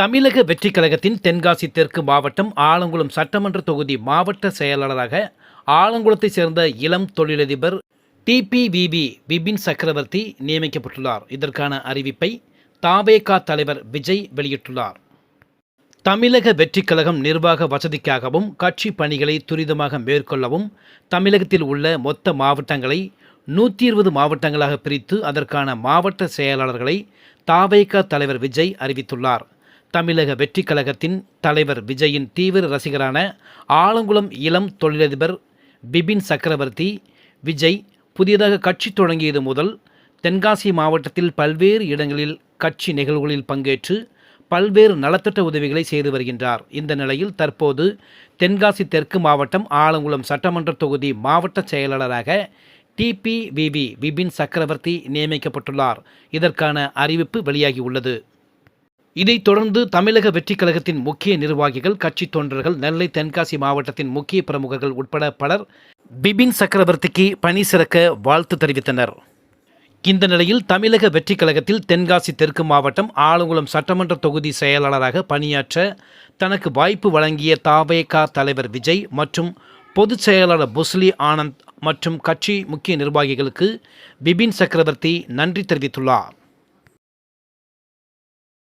தமிழக வெற்றிக் கழகத்தின் தென்காசி தெற்கு மாவட்டம் ஆலங்குளம் சட்டமன்ற தொகுதி மாவட்ட செயலாளராக ஆலங்குளத்தைச் சேர்ந்த இளம் தொழிலதிபர் டிபிவிபி பிபின் சக்கரவர்த்தி நியமிக்கப்பட்டுள்ளார். இதற்கான அறிவிப்பை தாவேகா தலைவர் விஜய் வெளியிட்டுள்ளார். தமிழக வெற்றிக் கழகம் நிர்வாக வசதிக்காகவும் கட்சி பணிகளை துரிதமாக மேற்கொள்ளவும் தமிழகத்தில் உள்ள மொத்த மாவட்டங்களை நூற்றி இருபது மாவட்டங்களாக பிரித்து அதற்கான மாவட்ட செயலாளர்களை தாவேகா தலைவர் விஜய் அறிவித்துள்ளார். தமிழக வெற்றி கழகத்தின் தலைவர் விஜயின் தீவிர ரசிகரான ஆலங்குளம் இளம் தொழிலதிபர் பிபின் சக்கரவர்த்தி விஜய் புதியதாக கட்சி தொடங்கியது முதல் தென்காசி மாவட்டத்தில் பல்வேறு இடங்களில் கட்சி நிகழ்வுகளில் பங்கேற்று பல்வேறு நலத்திட்ட உதவிகளை செய்து வருகின்றார். இந்த நிலையில் தற்போது தென்காசி தெற்கு மாவட்டம் ஆலங்குளம் சட்டமன்ற தொகுதி மாவட்ட செயலாளராக டிபிவிவி விபின் சக்கரவர்த்தி நியமிக்கப்பட்டுள்ளார். இதற்கான அறிவிப்பு வெளியாகியுள்ளது. இதைத் தொடர்ந்து தமிழக வெற்றிக் கழகத்தின் முக்கிய நிர்வாகிகள் கட்சி தொண்டர்கள் நெல்லை தென்காசி மாவட்டத்தின் முக்கிய பிரமுகர்கள் உட்பட பலர் பிபின் சக்கரவர்த்திக்கு பணி சிறக்க வாழ்த்து தெரிவித்தனர். இந்த நிலையில் தமிழக வெற்றிக் கழகத்தில் தென்காசி தெற்கு மாவட்டம் ஆலங்குளம் சட்டமன்ற தொகுதி செயலாளராக பணியாற்ற தனக்கு வாய்ப்பு வழங்கிய தாவேகா தலைவர் விஜய் மற்றும் பொதுச் செயலாளர் புஸ்லி ஆனந்த் மற்றும் கட்சி முக்கிய நிர்வாகிகளுக்கு பிபின் சக்கரவர்த்தி நன்றி தெரிவித்துள்ளார்.